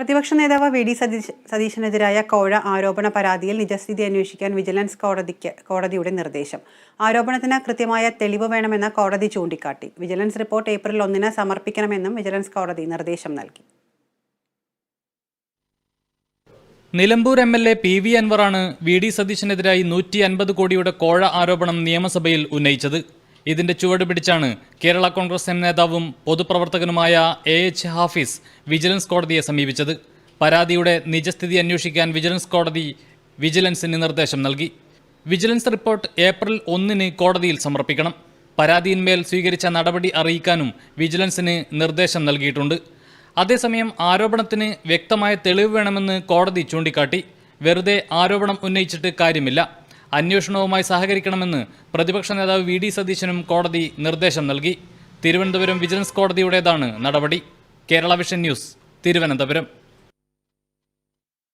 പ്രതിപക്ഷ നേതാവ് V D Satheesh സതീശനെതിരായ കോഴ ആരോപണ പരാതിയിൽ നിജസ്ഥിതി അന്വേഷിക്കാൻ വിജിലൻസ് കോടതിക്ക് കോടതിയുടെ നിർദ്ദേശം. ആരോപണത്തിന് കൃത്യമായ തെളിവ് വേണമെന്ന് കോടതി ചൂണ്ടിക്കാട്ടി. വിജിലൻസ് റിപ്പോർട്ട് ഏപ്രിൽ ഒന്നിന് സമർപ്പിക്കണമെന്നും വിജിലൻസ് കോടതി നിർദ്ദേശം നൽകി. Nilambur M L A P V അൻവറാണ് V D സതീശനെതിരായി നൂറ്റി അൻപത് കോടിയുടെ കോഴ ആരോപണം നിയമസഭയിൽ ഉന്നയിച്ചത്. ഇതിന്റെ ചുവട് പിടിച്ചാണ് കേരള കോൺഗ്രസ് എം നേതാവും പൊതുപ്രവർത്തകനുമായ എ എച്ച് ഹാഫിസ് വിജിലൻസ് കോടതിയെ സമീപിച്ചത്. പരാതിയുടെ നിജസ്ഥിതി അന്വേഷിക്കാൻ വിജിലൻസ് കോടതി വിജിലൻസിന് നിർദ്ദേശം നൽകി. വിജിലൻസ് റിപ്പോർട്ട് ഏപ്രിൽ ഒന്നിന് കോടതിയിൽ സമർപ്പിക്കണം. പരാതിയിന്മേൽ സ്വീകരിച്ച നടപടി അറിയിക്കാനും വിജിലൻസിന് നിർദ്ദേശം നൽകിയിട്ടുണ്ട്. അതേസമയം ആരോപണത്തിന് വ്യക്തമായ തെളിവ് വേണമെന്ന് കോടതി ചൂണ്ടിക്കാട്ടി. വെറുതെ ആരോപണം ഉന്നയിച്ചിട്ട് കാര്യമില്ല. അന്വേഷണവുമായി സഹകരിക്കണമെന്ന് പ്രതിപക്ഷ നേതാവ് വി ഡി സതീശനും കോടതി നിർദ്ദേശം നൽകി. തിരുവനന്തപുരം വിജിലൻസ് കോടതിയുടേതാണ് നടപടി. Kerala vision news Thiruvananthapuram.